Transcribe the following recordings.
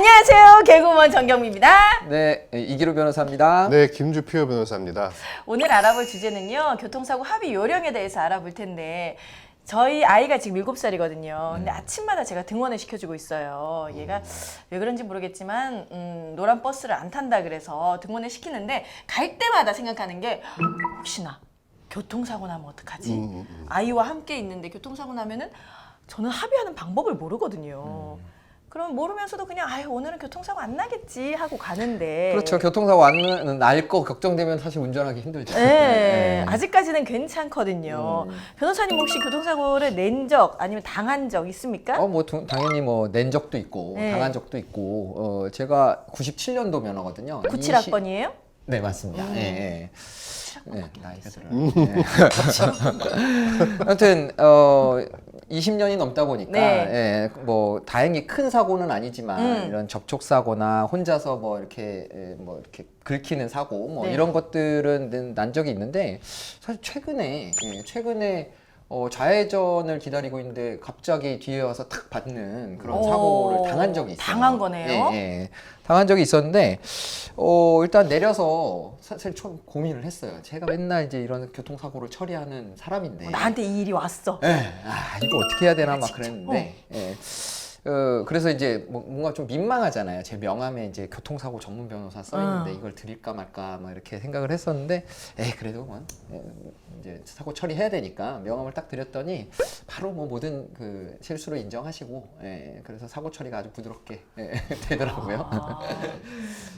안녕하세요. 개그우먼 정경미입니다. 네, 이기루 변호사입니다. 네, 김주피오 변호사입니다. 오늘 알아볼 주제는요. 교통사고 합의 요령에 대해서 알아볼 텐데 저희 아이가 지금 7살이거든요. 근데 아침마다 제가 등원을 시켜주고 있어요. 얘가 왜 그런지 모르겠지만 음, 노란 버스를 안 탄다 그래서 등원을 시키는데 갈 때마다 생각하는 게 혹시나 교통사고 나면 어떡하지? 음, 아이와 함께 있는데 교통사고 나면은 저는 합의하는 방법을 모르거든요. 그럼 모르면서도 그냥 아유 오늘은 교통사고 안 나겠지 하고 가는데 그렇죠. 교통사고 안 날 거 걱정되면 사실 운전하기 힘들죠. 네, 아직까지는 괜찮거든요. 변호사님 혹시 교통사고를 낸 적 아니면 당한 적 있습니까? 어, 뭐 두- 당연히 뭐 낸 적도 있고 네. 당한 적도 있고 어, 제가 97년도 면허거든요. 97학번이에요? 네, 맞습니다. 음. 예, 예. 네, 나이가 들어요. 예. 아무튼 어 20년이 넘다 보니까 네. 예, 뭐 다행히 큰 사고는 아니지만 음. 이런 접촉 사고나 혼자서 뭐 이렇게 예, 뭐 이렇게 긁히는 사고 뭐 네. 이런 것들은 난- 난 적이 있는데 사실 최근에 예, 최근에 어, 좌회전을 기다리고 있는데 갑자기 뒤에 와서 탁 받는 그런 오, 사고를 당한 적이 있어요. 당한 거네요? 예, 예. 당한 적이 있었는데 어, 일단 내려서 사실 좀 고민을 했어요. 제가 맨날 이제 이런 교통사고를 처리하는 사람인데 어, 나한테 이 일이 왔어. 예, 아, 이거 어떻게 해야 되나 막. 그랬는데 예. 어, 그래서 이제 뭐- 뭔가 좀 민망하잖아요. 제 명함에 이제 교통사고 전문 변호사 써 있는데 어. 이걸 드릴까 말까 막 이렇게 생각을 했었는데, 에 그래도 뭐 예, 이제 사고 처리해야 되니까 명함을 딱 드렸더니 바로 뭐 모든 그 실수를 인정하시고, 예, 그래서 사고 처리가 아주 부드럽게 예, 되더라고요. 아,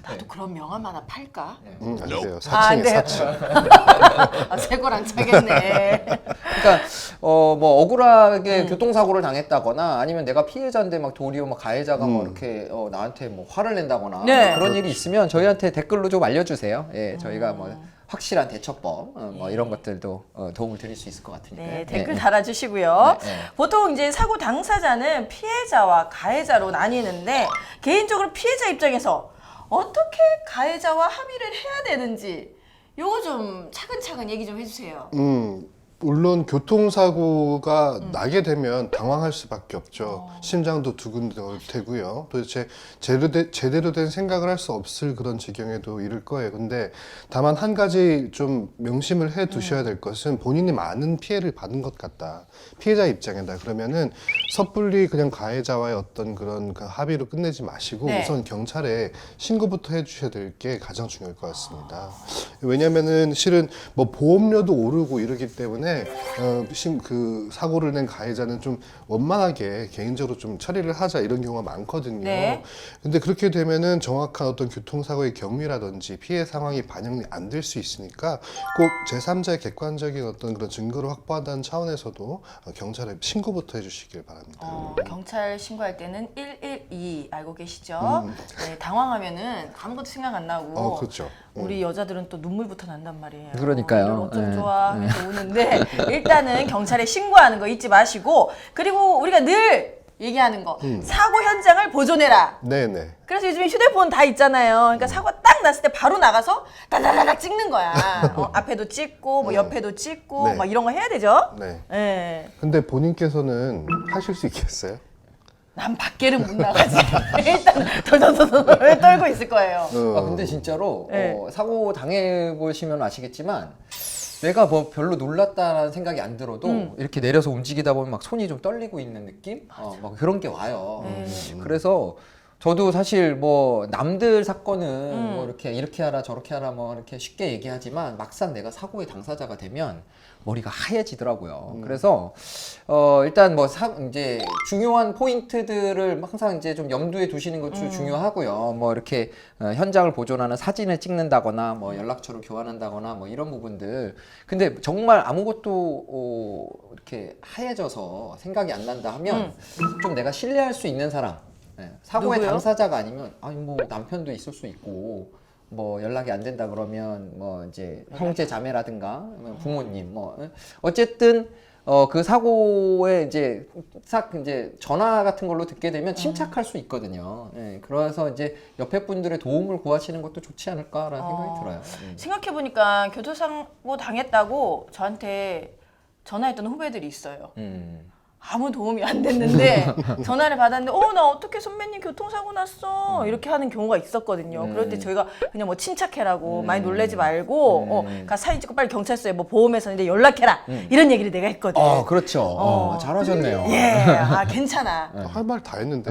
나도 그런 명함 하나 팔까? 음, 안 돼요. 아, 안 돼요. 사칭. 아, 새 거랑 차겠네. 그러니까 어 뭐 억울하게 음. 교통사고를 당했다거나 아니면 내가 피해자인 데 막 도리어 막 가해자가 뭐 음. 이렇게 어, 나한테 뭐 화를 낸다거나 네. 뭐 그런 일이 있으면 저희한테 댓글로 좀 알려주세요. 예, 저희가 뭐 음. 확실한 대처법 어, 뭐 이런 것들도 어, 도움을 드릴 수 있을 것 같으니까. 네, 댓글 달아주시고요. 네, 네. 보통 이제 사고 당사자는 피해자와 가해자로 나뉘는데 개인적으로 피해자 입장에서 어떻게 가해자와 합의를 해야 되는지 요거 좀 차근차근 얘기 좀 해주세요. 음, 물론 교통사고가 음. 나게 되면 당황할 수밖에 없죠. 어. 심장도 두근두근되고요. 도대체 제대로, 된- 제대로 된 생각을 할 수 없을 그런 지경에도 이를 거예요. 근데 다만 한 가지 좀 명심을 해 음. 두셔야 될 것은 본인이 많은 피해를 받은 것 같다. 피해자 입장이다. 그러면은 섣불리 그냥 가해자와의 어떤 그런 그 합의로 끝내지 마시고 네. 우선 경찰에 신고부터 해 주셔야 될 게 가장 중요할 것 같습니다. 왜냐면은 실은 뭐 보험료도 오르고 이러기 때문에 어, 심- 그 사고를 낸 가해자는 좀 원만하게 개인적으로 좀 처리를 하자 이런 경우가 많거든요. 네. 근데 그렇게 되면은 정확한 어떤 교통사고의 경위라든지 피해 상황이 반영이 안 될 수 있으니까 꼭 제3자의 객관적인 어떤 그런 증거를 확보한다는 차원에서도 어, 경찰에 신고부터 해주시길 바랍니다. 어, 경찰 신고할 때는 112 알고 계시죠? 네, 당황하면은 아무것도 생각 안 나고 음. 어, 그렇죠. 우리 여자들은 또 눈물부터 난단 말이에요. 그러니까요. 어쩜 네. 좋아 해서 우는데 일단은 경찰에 신고하는 거 잊지 마시고 그리고 우리가 늘 얘기하는 거 음. 사고 현장을 보존해라. 네네. 그래서 요즘에 휴대폰 다 있잖아요. 그러니까 사고가 딱 났을 때 바로 나가서 다다다닥 찍는 거야. 어, 앞에도 찍고 뭐 옆에도 찍고 네. 막 이런 거 해야 되죠. 네. 예. 근데 본인께서는 하실 수 있겠어요? 난 밖에는 못 나가지. 일단 덜덜덜덜 떨고 있을 거예요. 어. 아 근데 진짜로 네. 어, 사고 당해 보시면 아시겠지만 내가 뭐 별로 놀랐다라는 생각이 안 들어도 음. 이렇게 내려서 움직이다 보면 막 손이 좀 떨리고 있는 느낌? 어, 막 그런 게 와요. 네. 그래서 저도 사실 뭐 남들 사건은 음. 뭐 이렇게 이렇게 하라 저렇게 하라 뭐 이렇게 쉽게 얘기하지만 막상 내가 사고의 당사자가 되면 머리가 하얘지더라고요. 그래서 어 일단 뭐 사, 이제 중요한 포인트들을 항상 이제 좀 염두에 두시는 것도 중요하고요. 뭐 이렇게 어, 현장을 보존하는 사진을 찍는다거나 뭐 연락처를 교환한다거나 뭐 이런 부분들. 근데 정말 아무것도 어, 이렇게 하얘져서 생각이 안 난다 하면 좀 내가 신뢰할 수 있는 사람. 예, 사고의 누구요? 당사자가 아니면 아니 뭐 남편도 있을 수 있고 뭐 연락이 안 된다 그러면 뭐 이제 형제 자매라든가 부모님 뭐 예? 어쨌든 어 그 사고에 이제 싹 이제 전화 같은 걸로 듣게 되면 침착할 수 있거든요. 예, 그래서 이제 옆에 분들의 도움을 구하시는 것도 좋지 않을까라는 생각이 어. 들어요. 음. 생각해 보니까 교통사고 당했다고 저한테 전화했던 후배들이 있어요. 음. 아무 도움이 안 됐는데 전화를 받았는데 어 나 어떻게 선배님 교통사고 났어 이렇게 하는 경우가 있었거든요. 그럴 때 저희가 그냥 뭐 침착해라고 많이 놀래지 말고 어, 가 사진 찍고 빨리 경찰서에 뭐 보험회사 이제 연락해라 이런 얘기를 내가 했거든. 아 그렇죠. 어, 잘하셨네요. 예, 아 괜찮아. 할 말 다 했는데.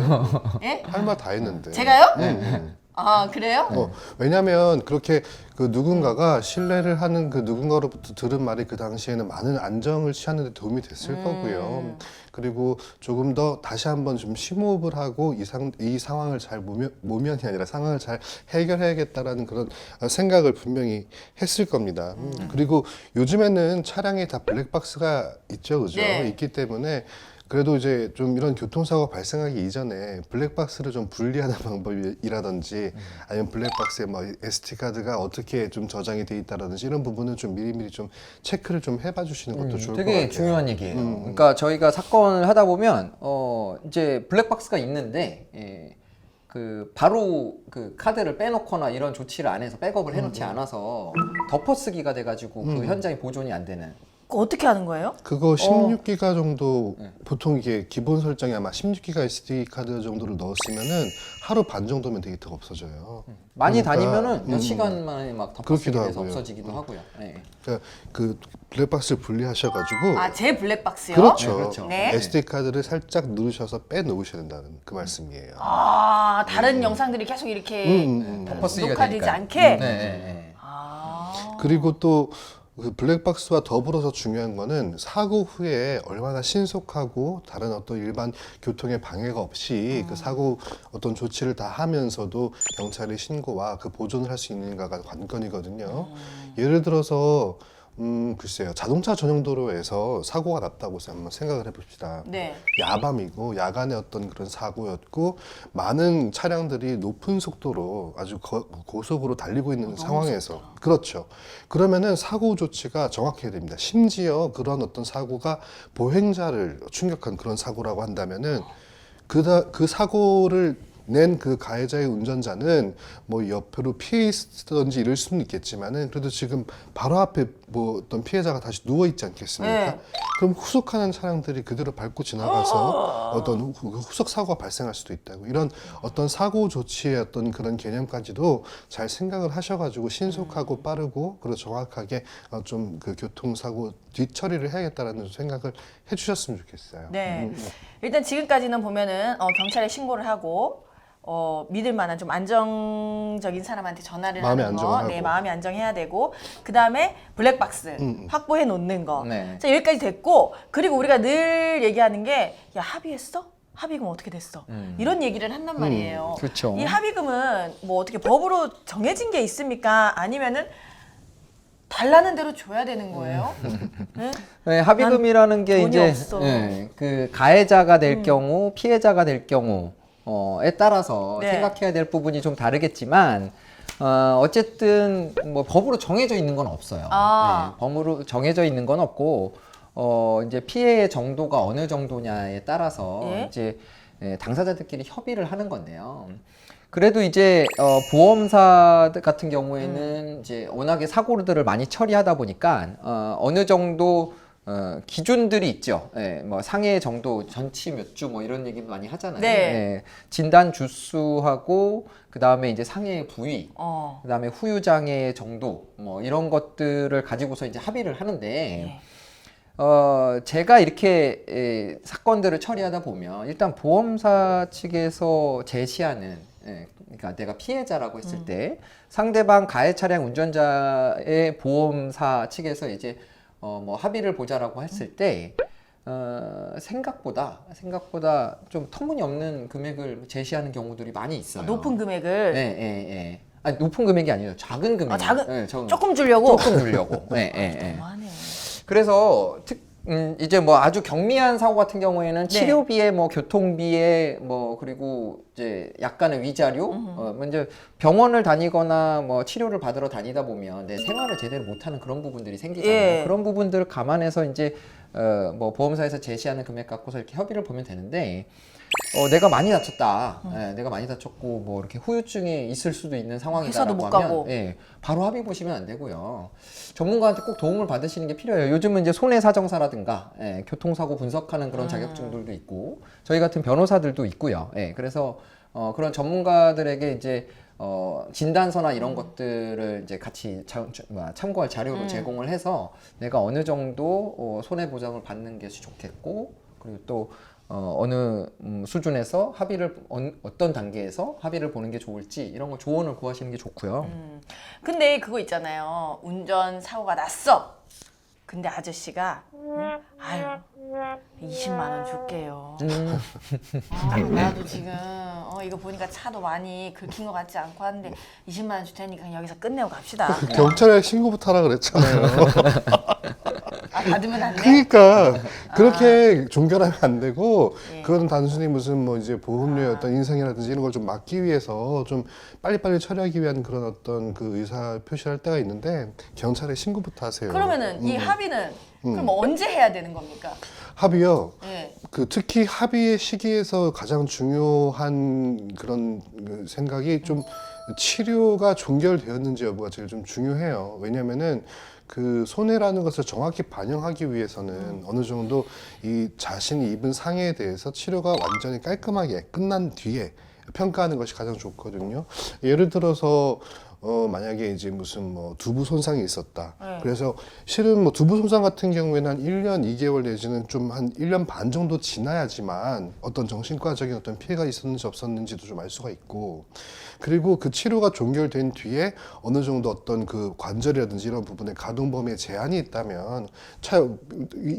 예? 할 말 다 했는데. 제가요? 음. 아 그래요? 어, 왜냐면 그렇게 그 누군가가 신뢰를 하는 그 누군가로부터 들은 말이 그 당시에는 많은 안정을 취하는 데 도움이 됐을 음. 거고요. 그리고 조금 더 다시 한번 좀 심호흡을 하고 이, 상, 이 상황을 잘 모면, 모면이 아니라 상황을 잘 해결해야겠다라는 그런 어, 생각을 분명히 했을 겁니다. 음, 그리고 요즘에는 차량에 다 블랙박스가 있죠, 그죠? 네. 있기 때문에 그래도 이제 좀 이런 교통사고 발생하기 이전에 블랙박스를 좀 분리하는 방법이라든지 아니면 블랙박스에 뭐 SD 카드가 어떻게 좀 저장이 돼 있다라든지 이런 부분은 좀 미리미리 좀 체크를 좀 해봐 주시는 것도 좋을 것 같아요. 음, 되게 중요한 얘기예요. 그러니까 저희가 사건을 하다 보면 어 이제 블랙박스가 있는데 예, 그 바로 그 카드를 빼놓거나 이런 조치를 안 해서 백업을 해놓지 않아서 덮어쓰기가 돼가지고 그 현장이 보존이 안 되는. 그거 어떻게 하는 거예요? 그거 16기가 정도 보통 이게 기본 설정이 아마 16기가 SD 카드 정도를 넣었으면은 하루 반 정도면 데이터가 없어져요. 많이 그러니까, 다니면은 몇 음, 시간 만에 막 그렇기도 돼서 하고요. 없어지기도 하고요. 예. 그러니까 그 블랙박스를 분리하셔가지고 아 제 블랙박스요? 그렇죠. 네, 그렇죠. 네. SD 카드를 살짝 누르셔서 빼 놓으셔야 된다는 그 말씀이에요. 아 다른 영상들이 계속 이렇게 음, 음, 음. 덮어쓰기가 녹화되지 되니까. 않게. 네, 네, 네. 아. 그리고 또 그 블랙박스와 더불어서 중요한 거는 사고 후에 얼마나 신속하고 다른 어떤 일반 교통에 방해가 없이 그 사고 어떤 조치를 다 하면서도 경찰에 신고와 그 보존을 할 수 있는가가 관건이거든요. 예를 들어서 음 글쎄요 자동차 전용 도로에서 사고가 났다고 한번 생각을 해봅시다. 네. 야밤이고 야간의 어떤 그런 사고였고 많은 차량들이 높은 속도로 아주 거- 고속으로 달리고 있는 상황에서 그렇죠. 그러면은 사고 조치가 정확해야 됩니다. 심지어 그런 어떤 사고가 보행자를 충격한 그런 사고라고 한다면은 그다 그 사고를 낸 그 가해자의 운전자는 뭐 옆으로 피해 있었던지 이럴 수는 있겠지만은 그래도 지금 바로 앞에 뭐 어떤 피해자가 다시 누워 있지 않겠습니까? 네. 그럼 후속하는 차량들이 그대로 밟고 지나가서 어 떤 후- 후- 후속 사고가 발생할 수도 있다고 이런 어떤 사고 조치의 어떤 그런 개념까지도 잘 생각을 하셔가지고 신속하고 빠르고 그리고 정확하게 어, 좀그 교통사고 뒤처리를 해야겠다라는 생각을 해주셨으면 좋겠어요. 네. 음, 일단 지금까지는 보면은 어, 경찰에 신고를 하고 어, 믿을 만한 좀 안정적인 사람한테 전화를 마음의 하는 거, 안정을 네, 하고. 마음이 안정해야 되고 그 다음에 블랙박스 음, 음. 확보해 놓는 거. 네. 자 여기까지 됐고 그리고 우리가 늘 얘기하는 게 야 합의했어? 합의금 어떻게 됐어? 음. 이런 얘기를 한단 말이에요. 그렇죠. 이 합의금은 뭐 어떻게 법으로 정해진 게 있습니까? 아니면은 달라는 대로 줘야 되는 거예요? 네? 네, 합의금이라는 게 돈이 이제 없어. 음. 예, 그 가해자가 될 경우, 피해자가 될 경우 에 따라서 네. 생각해야 될 부분이 좀 다르겠지만 어, 어쨌든 뭐 법으로 정해져 있는 건 없어요. 아. 네, 법으로 정해져 있는 건 없고 어, 이제 피해의 정도가 어느 정도냐에 따라서 예. 이제 예, 당사자들끼리 협의를 하는 건데요. 그래도 이제 어, 보험사 같은 경우에는 음. 이제 워낙에 사고들을 많이 처리하다 보니까 어, 어느 정도 어, 기준들이 있죠. 예, 뭐 상해 정도 전치 몇 주 뭐 이런 얘기 많이 하잖아요. 네. 예, 진단 주수하고 그 다음에 이제 상해 부위, 어. 그 다음에 후유 장애 정도 뭐 이런 것들을 가지고서 이제 합의를 하는데. 네. 어, 제가 이렇게 에, 사건들을 처리하다 보면 일단 보험사 측에서 제시하는 예, 그러니까 내가 피해자라고 했을 음. 때 상대방 가해 차량 운전자의 보험사 측에서 이제 어, 뭐 합의를 보자라고 했을 때 어, 생각보다 생각보다 좀 터무니없는 금액을 제시하는 경우들이 많이 있어요. 높은 금액을 예, 예, 예. 아니 높은 금액이 아니라 작은 금액. 아, 작은- 예, 적은 조금 주려고 조금 주려고. 예, 예, 예. 너무하네. 그래서 특 음, 이제 뭐 아주 경미한 사고 같은 경우에는 네. 치료비에 뭐 교통비에 뭐 그리고 이제 약간의 위자료 어, 먼저 병원을 다니거나 뭐 치료를 받으러 다니다 보면 내 생활을 제대로 못하는 그런 부분들이 생기잖아요. 예. 그런 부분들을 감안해서 이제 어, 뭐 보험사에서 제시하는 금액 갖고서 이렇게 협의를 보면 되는데 어, 내가 많이 다쳤다. 예, 내가 많이 다쳤고 뭐 이렇게 후유증이 있을 수도 있는 상황이다라고 못 하면 가고. 예, 바로 합의 보시면 안 되고요. 전문가한테 꼭 도움을 받으시는 게 필요해요. 요즘은 이제 손해 사정사라든가 예, 교통사고 분석하는 그런 자격증들도 있고 저희 같은 변호사들도 있고요. 예, 그래서 어, 그런 전문가들에게 이제 어, 진단서나 이런 것들을 이제 같이 참, 참고할 자료로 제공을 해서 내가 어느 정도 어, 손해 보장을 받는 게 좋겠고 그리고 또 어, 어느 음, 수준에서 합의를 언- 어떤 단계에서 합의를 보는 게 좋을지 이런 거 조언을 구하시는 게 좋고요. 근데 그거 있잖아요. 운전 사고가 났어. 근데 아저씨가 응? 아유 20만 원 줄게요. 음, 아, 나도 지금 어, 이거 보니까 차도 많이 긁힌 것 같지 않고 하는데 20만 원 줄 테니까 그냥 여기서 끝내고 갑시다. 경찰에 신고부터 하라 그랬잖아요. 아, 받으면 안 돼? 그러니까 그렇게 종결하면 안 되고 아. 예. 그건 단순히 무슨 뭐 이제 보험료의 어떤 인상이라든지 이런 걸 좀 막기 위해서 좀 빨리빨리 처리하기 위한 그런 어떤 그 의사 표시를 할 때가 있는데 경찰에 신고부터 하세요. 그러면은 이 음. 합의는 그럼 언제 해야 되는 겁니까? 합의요. 예. 그 특히 합의의 시기에서 가장 중요한 그런 그 생각이 좀 치료가 종결되었는지 여부가 제일 좀 중요해요. 왜냐면은 그 손해라는 것을 정확히 반영하기 위해서는 어느 정도 이 자신이 입은 상해에 대해서 치료가 완전히 깔끔하게 끝난 뒤에 평가하는 것이 가장 좋거든요. 예를 들어서 어 만약에 이제 무슨 뭐 두부 손상이 있었다. 네. 그래서 실은 뭐 두부 손상 같은 경우에는 한 1년 2개월 내지는 좀 한 1년 반 정도 지나야지만 어떤 정신과적인 어떤 피해가 있었는지 없었는지도 좀 알 수가 있고 그리고 그 치료가 종결된 뒤에 어느 정도 어떤 그 관절이라든지 이런 부분에 가동 범위에 제한이 있다면 차, 이,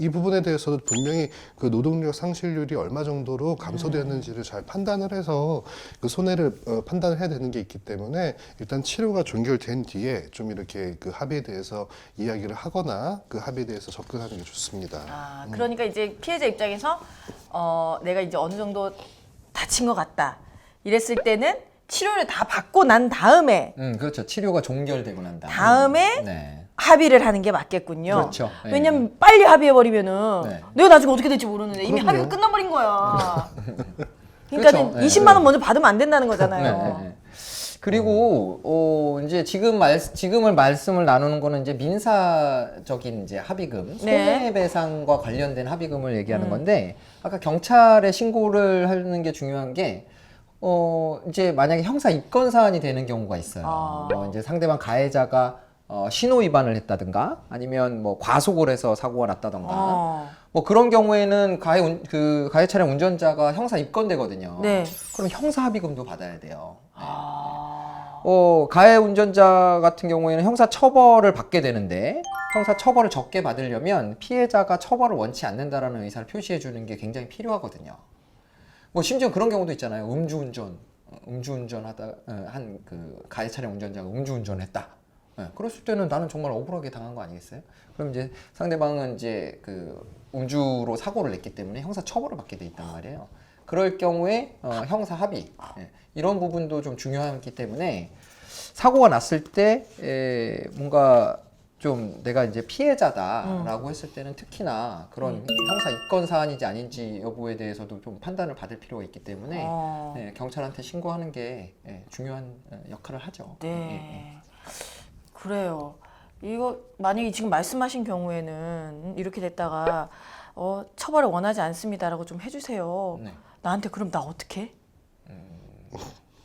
이 부분에 대해서도 분명히 그 노동력 상실률이 얼마 정도로 감소되었는지를 잘 판단을 해서 그 손해를 어, 판단을 해야 되는 게 있기 때문에 일단 치료 가 종결된 뒤에 좀 이렇게 그 합의에 대해서 이야기를 하거나 그 합의에 대해서 접근하는 게 좋습니다. 아, 그러니까 이제 피해자 입장에서 어, 내가 이제 어느 정도 다친 것 같다. 이랬을 때는 치료를 다 받고 난 다음에 음, 그렇죠. 치료가 종결되고 난 다음. 다음에 네. 합의를 하는 게 맞겠군요. 그렇죠. 네. 왜냐면 빨리 합의해 버리면은 네. 내가 나중에 어떻게 될지 모르는데 이미 그럼요. 합의가 끝나버린 거야. 그러니까 그렇죠. 는 네, 20만 네. 원 먼저 받으면 안 된다는 거잖아요. 네, 네, 네. 그리고 어 이제 지금 말 지금을 말씀을 나누는 거는 이제 민사적인 이제 합의금 네. 손해배상과 관련된 합의금을 얘기하는 건데 아까 경찰에 신고를 하는 게 중요한 게 어, 이제 만약에 형사 입건 사안이 되는 경우가 있어요. 아. 어, 이제 상대방 가해자가 어, 신호 위반을 했다든가 아니면 뭐 과속을 해서 사고가 났다든가 어. 뭐 그런 경우에는 가해 운, 그 가해 차량 운전자가 형사 입건되거든요. 네. 그럼 형사 합의금도 받아야 돼요. 아. 어, 가해 운전자 같은 경우에는 형사 처벌을 받게 되는데 형사 처벌을 적게 받으려면 피해자가 처벌을 원치 않는다라는 의사를 표시해 주는 게 굉장히 필요하거든요. 뭐 심지어 그런 경우도 있잖아요. 음주운전, 어, 음주운전 하다 한 그 가해 차량 운전자가 음주운전했다. 예, 그랬을 때는 나는 정말 억울하게 당한 거 아니겠어요? 그럼 이제 상대방은 이제 그 음주로 사고를 냈기 때문에 형사 처벌을 받게 돼 있단 말이에요. 그럴 경우에 어, 형사 합의 예, 이런 부분도 좀 중요하기 때문에 사고가 났을 때 에, 뭔가 좀 내가 이제 피해자다라고 했을 때는 특히나 그런 형사 입건 사안인지 아닌지 여부에 대해서도 좀 판단을 받을 필요가 있기 때문에 어. 네, 경찰한테 신고하는 게 예, 중요한 어, 역할을 하죠. 예, 예. 네. 그래요. 이거 만약에 지금 말씀하신 경우에는 이렇게 됐다가 어, 처벌을 원하지 않습니다라고 좀 해주세요. 네. 나한테 그럼 나 어떻게?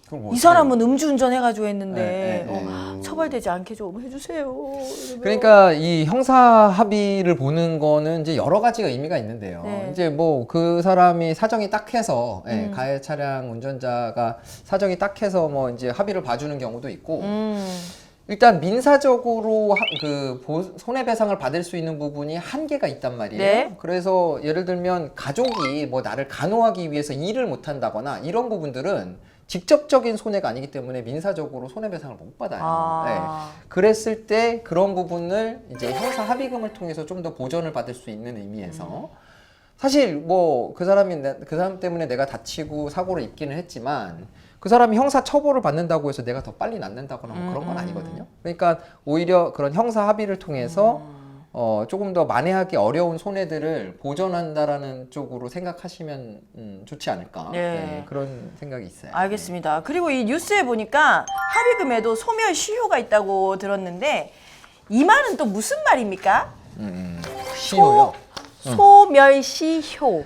그럼 뭐이 어떻게 사람은 음주운전 해가지고 했는데 네, 네, 네. 어, 처벌되지 않게 좀 해주세요. 이러면. 그러니까 이 형사 합의를 보는 거는 이제 여러 가지가 의미가 있는데요. 네. 이제 뭐 그 사람이 사정이 딱해서 예, 음. 가해 차량 운전자가 사정이 딱해서 뭐 이제 합의를 봐주는 경우도 있고 음, 일단 민사적으로 하- 그 보- 손해배상을 받을 수 있는 부분이 한계가 있단 말이에요. 네. 그래서 예를 들면 가족이 뭐 나를 간호하기 위해서 일을 못 한다거나 이런 부분들은 직접적인 손해가 아니기 때문에 민사적으로 손해배상을 못 받아요. 네. 아, 그랬을 때 그런 부분을 이제 형사 합의금을 통해서 좀 더 보전을 받을 수 있는 의미에서 사실 뭐 그 사람이 내- 그 사람 때문에 내가 다치고 사고를 입기는 했지만 그 사람이 형사 처벌을 받는다고 해서 내가 더 빨리 낫는다거나 뭐 그런 건 아니거든요. 그러니까 오히려 그런 형사 합의를 통해서 어, 조금 더 만회하기 어려운 손해들을 보전한다라는 쪽으로 생각하시면 음, 좋지 않을까 네. 네, 그런 생각이 있어요. 알겠습니다. 그리고 이 뉴스에 보니까 합의금에도 소멸 시효가 있다고 들었는데 이 말은 또 무슨 말입니까? 음, 음. 시효요. 소멸 시효.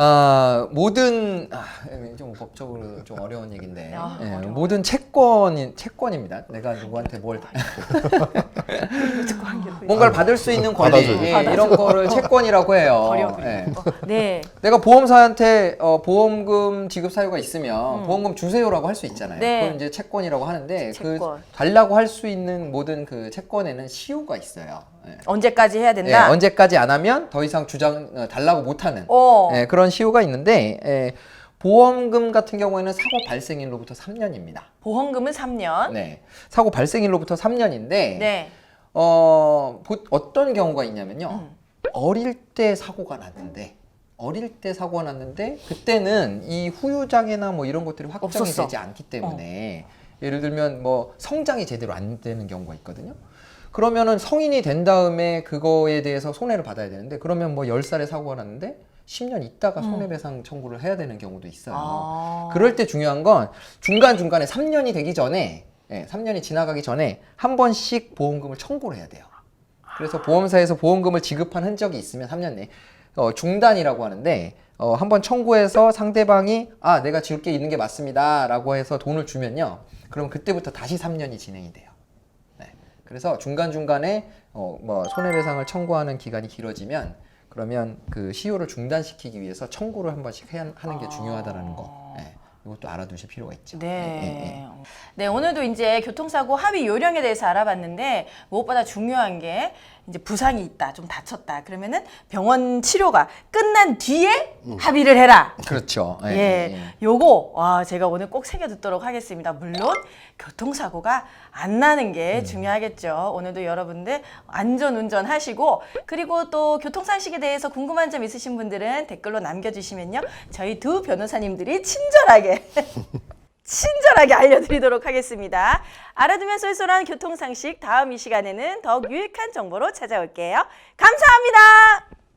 아 모든 아, 좀 법적으로 좀 어려운 얘기인데 아, 예. 모든 채권이 채권입니다. 내가 누구한테 뭘 게. 뭔가를 받을 수 있는 권리 받아줘요. 예, 이런 거를 채권이라고 해요. 예. 네. 내가 보험사한테 어, 보험금 지급 사유가 있으면 보험금 주세요라고 할 수 있잖아요. 음. 네. 그걸 이제 채권이라고 하는데 채권. 그 달라고 할 수 있는 모든 그 채권에는 시효가 있어요. 예. 언제까지 해야 예, 된다? 언제까지 안 하면 더 이상 주장 어, 달라고 못하는 어. 예, 그런 시효가 있는데 예, 보험금 같은 경우에는 사고 발생일로부터 3년입니다. 보험금은 3년. 네, 사고 발생일로부터 3년인데 네. 어, 보- 어떤 경우가 있냐면요. 음. 어릴 때 사고가 났는데 어릴 때 사고가 났는데 그때는 이 후유장애나 뭐 이런 것들이 확정이 없었어. 어. 되지 않기 때문에 예를 들면 뭐 성장이 제대로 안 되는 경우가 있거든요. 그러면은 성인이 된 다음에 그거에 대해서 손해를 받아야 되는데 그러면 뭐 10살에 사고가 났는데 10년 있다가 손해배상 청구를 해야 되는 경우도 있어요. 음. 아. 그럴 때 중요한 건 중간중간에 3년이 되기 전에 예, 3년이 지나가기 전에 한 번씩 보험금을 청구를 해야 돼요. 그래서 보험사에서 보험금을 지급한 흔적이 있으면 3년 내에 어, 중단이라고 하는데 어, 한번 청구해서 상대방이 아 내가 지을 게 있는 게 맞습니다라고 해서 돈을 주면요. 그럼 그때부터 다시 3년이 진행이 돼요. 네. 그래서 중간 중간에 어, 뭐 손해배상을 청구하는 기간이 길어지면 그러면 그 시효를 중단시키기 위해서 청구를 한 번씩 해야 하는 게 중요하다라는 거. 네. 이것도 알아두실 필요가 있죠. 네. 예, 예, 예. 네, 오늘도 이제 교통사고 합의 요령에 대해서 알아봤는데 무엇보다 중요한 게 이제 부상이 있다, 좀 다쳤다. 그러면은 병원 치료가 끝난 뒤에 합의를 해라. 그렇죠. 예, 예, 예, 예. 요거 와 제가 오늘 꼭 새겨 듣도록 하겠습니다. 물론 교통사고가 안 나는 게 중요하겠죠. 오늘도 여러분들 안전 운전하시고 그리고 또 교통상식에 대해서 궁금한 점 있으신 분들은 댓글로 남겨주시면요 저희 두 변호사님들이 친절하게 친절하게 알려드리도록 하겠습니다. 알아두면 쏠쏠한 교통상식 다음 이 시간에는 더욱 유익한 정보로 찾아올게요. 감사합니다.